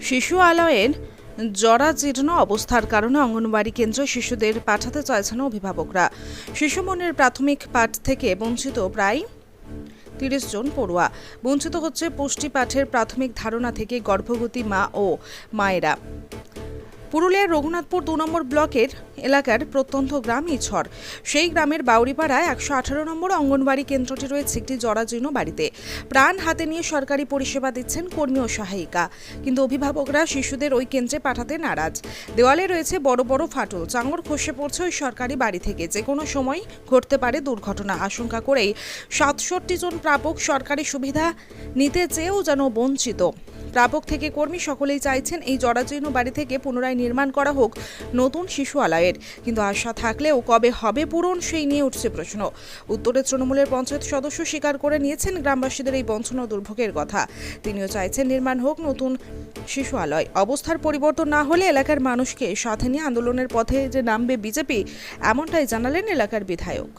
শিশু আলয়ের জরাজীর্ণ অবস্থার কারণে অঙ্গনবাড়ি কেন্দ্রে শিশুদের পাঠাতে চাইছেন অভিভাবকরা। শিশু মনের প্রাথমিক পাঠ থেকে বঞ্চিত প্রায় তিরিশ জন পড়ুয়া। বঞ্চিত হচ্ছে পুষ্টি পাঠের প্রাথমিক ধারণা থেকে গর্ভবতী মা ও মায়েরা। পুরুলিয়ার রঘুনাথপুর দু নম্বর ব্লকের এলাকার প্রত্যন্ত গ্রাম ইছর সেই গ্রামের বাউরিপাড়ায় একশো আঠারো নম্বর অঙ্গনবাড়ি কেন্দ্রটি রয়েছে একটি জরাজীর্ণ বাড়িতে। প্রাণ হাতে নিয়ে সরকারি পরিষেবা দিচ্ছেন কর্মী ও সহায়িকা। কিন্তু অভিভাবকরা শিশুদের ওই কেন্দ্রে পাঠাতে নারাজ। দেওয়ালে রয়েছে বড় বড় ফাটল চাঙর খসে পড়ছে ওই সরকারি বাড়ি থেকে। যে কোনো সময় ঘটতে পারে দুর্ঘটনা। আশঙ্কা করেই সাতষট্টি জন প্রাপক সরকারি সুবিধা নিতে চেয়েও যেন বঞ্চিত। প্রাপক থেকে কর্মী সকলেই চাইছেন এই জরাজীর্ণ বাড়ি থেকে পুনরায় নির্মাণ করা হোক নতুন শিশু আলয়ের। কিন্তু আশা থাকলেও কবে হবে পূরণ সেই নিয়ে উঠছে প্রশ্ন। উত্তরে তৃণমূলের পঞ্চায়েত সদস্য স্বীকার করে নিয়েছেন গ্রামবাসীদের এই বঞ্চনা দুর্ভোগের কথা। তিনিও চাইছেন নির্মাণ হোক নতুন শিশু আলয়। অবস্থার পরিবর্তন না হলে এলাকার মানুষকে সাথে নিয়ে আন্দোলনের পথে যে নামবে বিজেপি, এমনটাই জানালেন এলাকার বিধায়ক।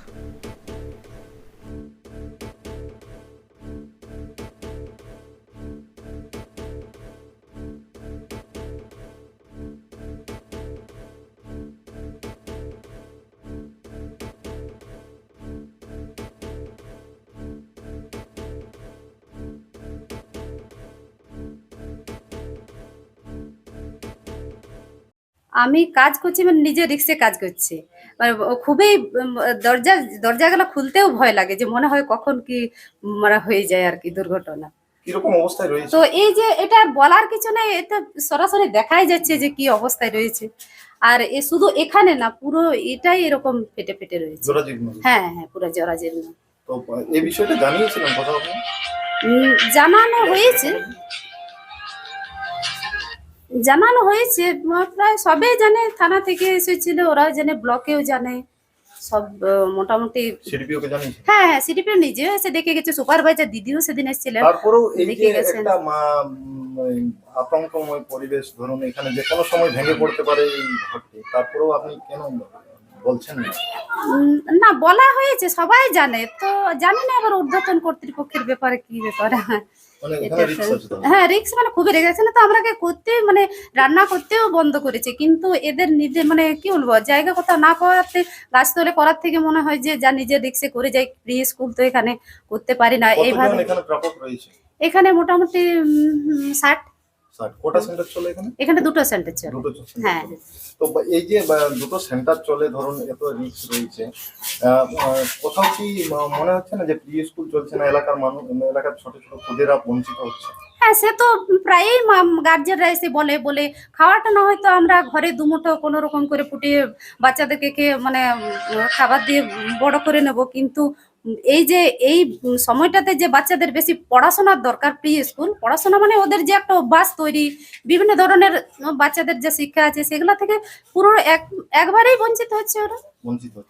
আমি কাজ করছি মানে নিজে রিক্সে কাজ করছি। মানে খুবই দরজা দরজাগুলো খুলতেও ভয় লাগে যে মনে হয় কখন কি মানে হয়ে যায় আর কি দুর্ঘটনা। তো এই যে এটা বলার কিছু নেই এটা সরাসরি দেখাই যাচ্ছে যে কি অবস্থায় রয়েছে। আর এ শুধু এখানে না পুরো এটাই এরকম ফেটে ফেটে রয়েছে। হ্যাঁ হ্যাঁ পুরো জরাজীর্ণ। তো এই বিষয়টা জানিয়েছিলেন কথা জানানো হয়েছে। জানানো হয়েছে প্রায় সবে জানে থানা থেকে এসেছিল ওরাও জানে ব্লকেও জানে। সব মোটামুটি হ্যাঁ হ্যাঁ সিডিপি নিজেও এসে দেখে গেছে সুপারভাইজার দিদিও সেদিন এসেছিলেন। দেখে গেছেন। আতঙ্কময় পরিবেশ ধরুন এখানে যে কোনো সময় ভেঙে পড়তে পারে এই ঘরটি তারপরেও আপনি কেন বলছেন না? বলা হয়েছে সবাই জানে। তো জানি না আবার ঊর্ধ্বতন কর্তৃপক্ষের ব্যাপারে কি ব্যাপার। মানে হ্যাঁ রিক্স মানে খুবই রিক্স না তো আমরা করতে মানে রান্না করতেও বন্ধ করেছে। কিন্তু এদের নিজে মানে কি বলব জায়গা কোথাও না পাওয়াতে গাছতলে করার থেকে মনে হয় যে যা নিজের রিক্সে করে যাই প্রি স্কুল তো এখানে করতে পারি না। এইভাবে এখানে মোটামুটি ষাট কোটা সেন্টার চলে এখানে? এখানে দুটো সেন্টার চলে। দুটো হ্যাঁ। তো এই যে দুটো সেন্টার চলে ধরুন এত রিক্স রয়েছে। কোথাও কি মনে হচ্ছে না যে প্রি স্কুল চলছে না এলাকার মানুষ এলাকার ছোট ছোট খুদেরা বঞ্চিত হচ্ছে? হ্যাঁ সে তো প্রায়ই গার্জেনরা এসে বলে বলে খাওয়াটা না হয়তো আমরা ঘরে দুমুঠো কোনো রকম করে ফুটিয়ে বাচ্চাদেরকে মানে খাবার দিয়ে বড় করে নেব। কিন্তু এই যে, এই সময়টাতে যে বাচ্চাদের বেশি পড়াশোনার দরকার প্রি স্কুল, পড়াশোনা মানে ওদের যে একটা অভ্যাস তৈরি, বিভিন্ন ধরনের বাচ্চাদের যে শিক্ষা আছে, সেগুলো থেকে পুরো এক, একবারেই বঞ্চিত হচ্ছে ওরা।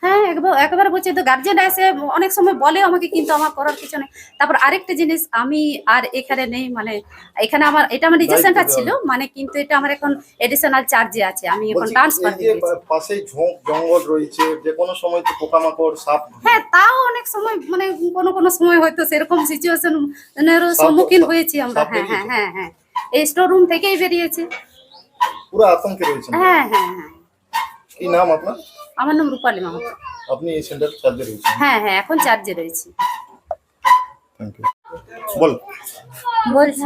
হ্যাঁ একবার একবার বলছি তো গার্জেন এসে অনেক সময় বলে আমাকে কিন্তু আমার করার কিছু নেই। তারপর আরেকটা জিনিস আমি আর এখানে নেই মানে এখানে আমার এটা আমার দেওয়া ছিল মানে কিন্তু এটা আমার এখন এডিশনাল চার্জে আছে আমি এখন ট্রান্সফার এই পাশে ঝোঁক জঙ্গল রয়েছে যে কোনো সময় তো পোকামাকড় সাপ হ্যাঁ তাও অনেক সময় মানে কোনো কোনো সময় হয়তো সেরকম সিচুয়েশন সম্মুখীন হয়েছি আমরা। হ্যাঁ হ্যাঁ হ্যাঁ হ্যাঁ। এই স্টোর রুম থেকেই বেরিয়েছে। পুরো আতঙ্কে রয়েছে। হ্যাঁ হ্যাঁ হ্যাঁ। কি নাম আপনার? আমার নাম রূপালী মাহাতো আপনি এই সেন্টার চার্জে রয়েছেন? হ্যাঁ হ্যাঁ এখন চার্জে রয়েছি। থ্যাংক ইউ বল। বলছি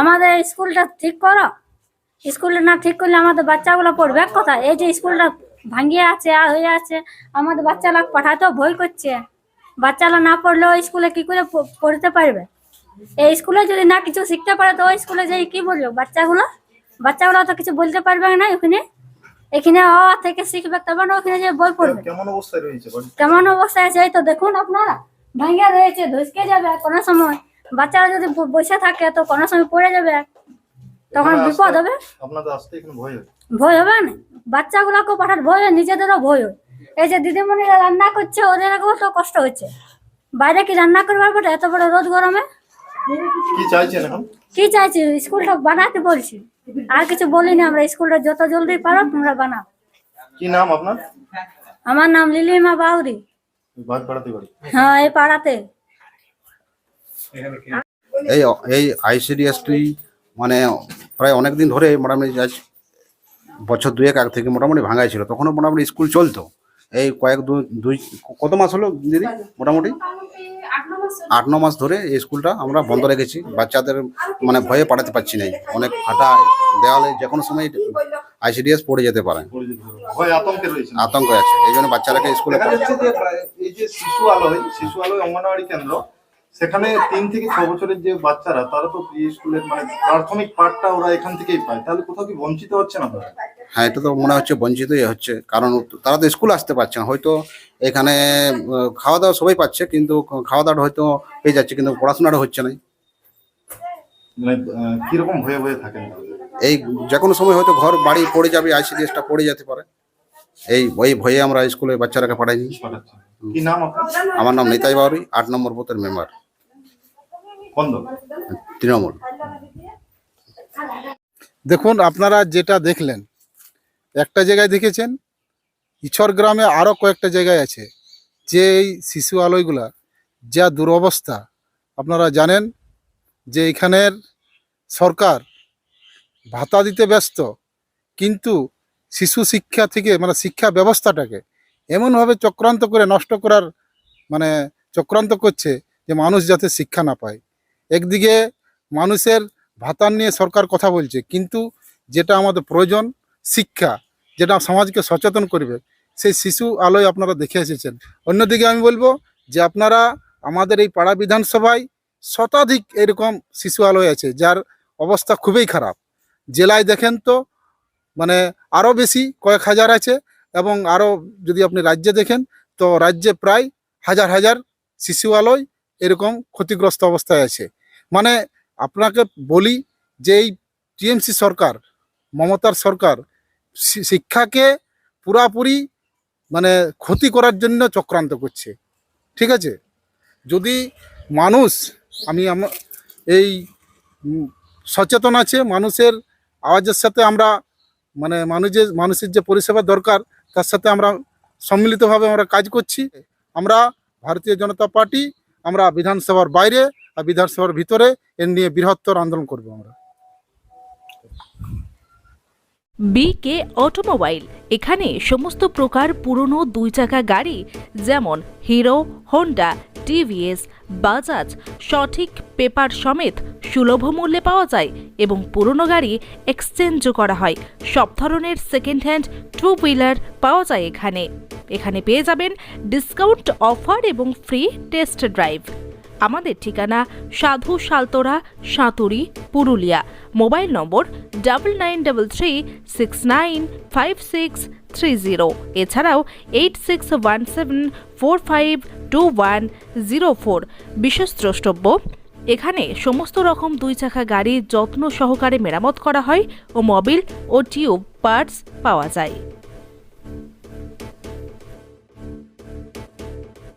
আমাদের স্কুলটা ঠিক করো? স্কুলটা না ঠিক করলে আমাদের বাচ্চাগুলো পড়বে কোথায় এই যে স্কুলটা ভাঙিয়ে আছে আর হয়ে আছে আমাদের বাচ্চারা পাঠাতেও ভয় করছে। বাচ্চারা না পড়লেও স্কুলে কি করে পড়তে পারবে? এই স্কুলে যদি না কিছু শিখতে পারে তো ওই স্কুলে যাই কি বলব বাচ্চাগুলো? বাচ্চাগুলো তো কিছু বলতে পারবে না ওখানে এখানে অ থেকে শিখবে তবে না ওখানে যে বই পড়বে? কেমন অবস্থায় রয়েছে কেমন অবস্থায় আছে? তো দেখুন আপনারা। ভাঙিয়া রয়েছে ধসকে যাবে কোনো সময়। বাচ্চারা যদি বসে থাকে তো কোনো সময় পড়ে যাবে তখন বিপদ হবে। আপনাদের আসতে এখানে ভয় হয়। ভয় হবে না? বাচ্চাগুলোকে পাঠার ভয় হয় নিজেদেরও ভয় হয়। এই যে দিদিমণিরা রান্না করছে ওদেরকেও তো কষ্ট হচ্ছে। বাইরে কি রান্না করবার পরে এত বড় রোদ গরমে? কি চাইছেন এখন? কি চাইছি? স্কুলটা বানাতে বলছি। আর কিছু বলিনি আমরা স্কুলটা যত জলদি পারো তোমরা বানাও। কি নাম আপনার? আমার নাম লিলিমা বাউরি। বাদ পাড়াতে বাড়ি হ্যাঁ এই পাড়াতে। এই এই আইসিডিএসটি মানে প্রায় অনেক দিন ধরে মোটামুটি আজ বছর দুয়েক আগ থেকে মোটামুটি ভাঙাই ছিল। তখনও মোটামুটি স্কুল চলতো। এই কয়েক দুই কত মাস হলো দিদি? মোটামুটি? আট ন মাস ধরে এই স্কুলটা আমরা বন্ধ রেখেছি। বাচ্চাদের মানে ভয়ে পাঠাতে পারছি না অনেক ফাটা দেওয়ালে যে কোনো সময় আইসিডিএস পড়ে যেতে পারে। আতঙ্কে আতঙ্ক আছে। এই জন্য বাচ্চারাকে স্কুলে এই যে শিশু আলোয় শিশু আলোয় অঙ্গনওয়াড়ি কেন্দ্র সেখানে তিন থেকে ছ বছরের যে বাচ্চারা তারা তো প্রি স্কুলের মানে প্রাথমিক পাঠটা ওরা এখান থেকেই পায়। তাহলে কোথাও কি বঞ্চিত হচ্ছে না? হ্যাঁ এটা তো মনে হচ্ছে বঞ্চিতই হচ্ছে। কারণ তারা তো স্কুল আসতে পারছে না। হয়তো এখানে খাওয়া দাওয়া সবাই পাচ্ছে কিন্তু খাওয়া দাওয়াটা হয়তো পেয়ে যাচ্ছে কিন্তু পড়াশোনাটা হচ্ছে না। মানে কীরকম ভয়ে ভয়ে থাকেন এই যে কোনো সময় হয়তো ঘর বাড়ি পড়ে যাবে আইসিডিএসটা পড়ে যেতে পারে। এই ওই ভয়ে আমরা স্কুলে বাচ্চারাকে পাঠাইনি। কি নাম আমার নাম নিতাই বাউরি আট নম্বর বুথের মেম্বার? তৃণমূল। দেখুন আপনারা যেটা দেখলেন একটা জায়গায় দেখেছেন? ইছর গ্রামে আরও কয়েকটা জায়গায় আছে। যে এই শিশু আলয়গুলা, যা দুরবস্থা। আপনারা জানেন যে এখানের সরকার ভাতা দিতে ব্যস্ত, কিন্তু শিশু শিক্ষা থেকে মানে শিক্ষা ব্যবস্থাটাকে এমনভাবে চক্রান্ত করে নষ্ট করার মানে চক্রান্ত করছে যে মানুষ যাতে শিক্ষা না পায়। একদিকে মানুষের ভাতা নিয়ে সরকার কথা বলছে, কিন্তু যেটা আমাদের প্রয়োজন শিক্ষা যেটা সমাজকে সচেতন করবে, সেই শিশু আলোয় আপনারা দেখে এসেছেন। অন্যদিকে আমি বলব যে আপনারা আমাদের এই পাড়া বিধানসভায় শতাধিক এরকম শিশু আলোয় আছে, যার অবস্থা খুবই খারাপ। জেলায় দেখেন তো মানে আরও বেশি কয়েক হাজার আছে এবং আরও যদি আপনি রাজ্যে দেখেন, তো রাজ্যে প্রায় হাজার হাজার শিশু আলোয় এরকম ক্ষতিগ্রস্ত অবস্থায় আছে। মানে আপনাকে বলি যে এই টিএমসি সরকার, মমতার সরকার শিক্ষাকে পুরাপুরি মানে ক্ষতি করার জন্য চক্রান্ত করছে। ঠিক আছে? যদি মানুষ, আমি এই সচেতন আছে, মানুষের আওয়াজের সাথে আমরা মানে মানুষের মানুষের যে পরিষেবা দরকার, তার সাথে আমরা সম্মিলিতভাবে আমরা কাজ করছি। আমরা ভারতীয় জনতা পার্টি, আমরা বিধানসভার বাইরে আর বিধানসভার ভিতরে এর নিয়ে বৃহত্তর আন্দোলন করব আমরা। বিকে অটোমোবাইল এখানে সমস্ত প্রকার পুরনো দুই চাকা গাড়ি, যেমন হিরো হোন্ডা টিভিএস বাজাজ সঠিক পেপার সমেত সুলভ মূল্যে পাওয়া যায় এবং পুরনো গাড়ি এক্সচেঞ্জও করা হয়। সব ধরনের সেকেন্ড হ্যান্ড টু হুইলার পাওয়া যায় এখানে। এখানে পেয়ে যাবেন ডিসকাউন্ট অফার এবং ফ্রি টেস্ট ড্রাইভ আমাদের ঠিকানা সাধু Saltora, Santuri, Purulia. Mobile number double nine double three six nine five six three zero এছাড়াও eight six one seven four five two one zero four বিশেষ দ্রষ্টব্য, এখানে সমস্ত রকম দুই চাকা গাড়ি যত্ন সহকারে মেরামত করা হয় ও মোবিল ও টিউব পার্টস পাওয়া যায়।